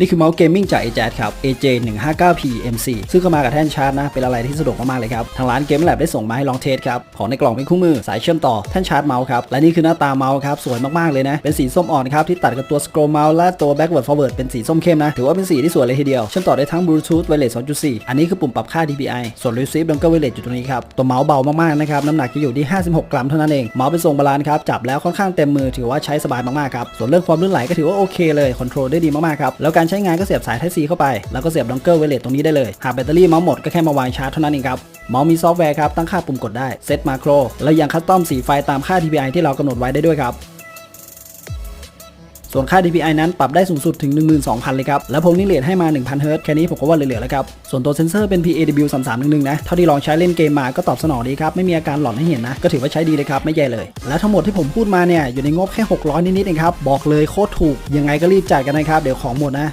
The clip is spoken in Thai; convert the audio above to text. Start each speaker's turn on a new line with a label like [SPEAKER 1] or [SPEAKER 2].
[SPEAKER 1] นี่คือเมาส์เกมมิ่งจาก AJ ครับ AJ 159P MC ซึ่งก็มากับแท่นชาร์จนะ เป็นอะไรที่สะดวกมาก ๆ เลยครับ ทางร้านเกมแลบได้ส่งมาให้ลองเทสครับ ของในกล่องเป็นคู่มือ สายเชื่อมต่อ แท่นชาร์จเมาส์ครับ และนี่คือหน้าตาเมาส์ครับ สวยมาก ๆ เลยนะ เป็นสีส้มอ่อนครับ ที่ตัดกับตัว scroll mouse และตัว backward forward เป็นสีส้มเข้มนะ ถือว่าเป็นสีที่สวยเลยทีเดียว เชื่อมต่อได้ทั้ง Bluetooth Wireless 2.4 อันนี้คือปุ่มปรับค่า DPI ส่วน Receive Dongle Wireless อยู่ตรงนี้ครับ ตัวเมาส์เบามากๆนะครับ น้ำหนักจะอยู่ที่ 56 กรัมเท่านั้นเอง เมาส์เป็นทรงบาลานซ์ครับ จับแล้วค่อนข้างเต็มมือถือว่าใช้สบายมากๆครับส่วนเรื่องความลื่นไหลก็ถือว่าโอเคเลยคอนโทรลได้ดีมากๆครับแล้วการใช้งานก็เสียบสาย Type C เข้าไป แล้วก็เสียบดองเกิลไวเลสตรงนี้ได้เลย หากแบตเตอรี่เมาส์หมดก็แค่มาวางชาร์จเท่านั้นเองครับ เมาส์มีซอฟต์แวร์ครับ ตั้งค่าปุ่มกดได้ เซตมาโคร และยังคัสตอมสีไฟตามค่า DPI ที่เรากำหนดไว้ได้ด้วยครับ ส่วนค่า DPI นั้นปรับได้สูงสุดถึง 12,000 เลยครับ แล้วผมนี่เลทให้มา 1,000 เฮิร์ตซ์แค่นี้ผมก็ว่าเหลือๆแล้วครับ ส่วนตัวเซนเซอร์เป็น PAW 3311นะ เท่าที่ลองใช้เล่นเกมมาก็ตอบสนองดีครับ ไม่มีอาการหลอนให้เห็นนะ ก็ถือว่าใช้ดีเลยครับ ไม่แย่เลย และทั้งหมดที่ผมพูดมาเนี่ยอยู่ในงบแค่ 600 นิดๆเองครับ บอกเลยโคตรถูก ยังไงก็รีบจ่ายกันนะครับ เดี๋ยวของหมดนะ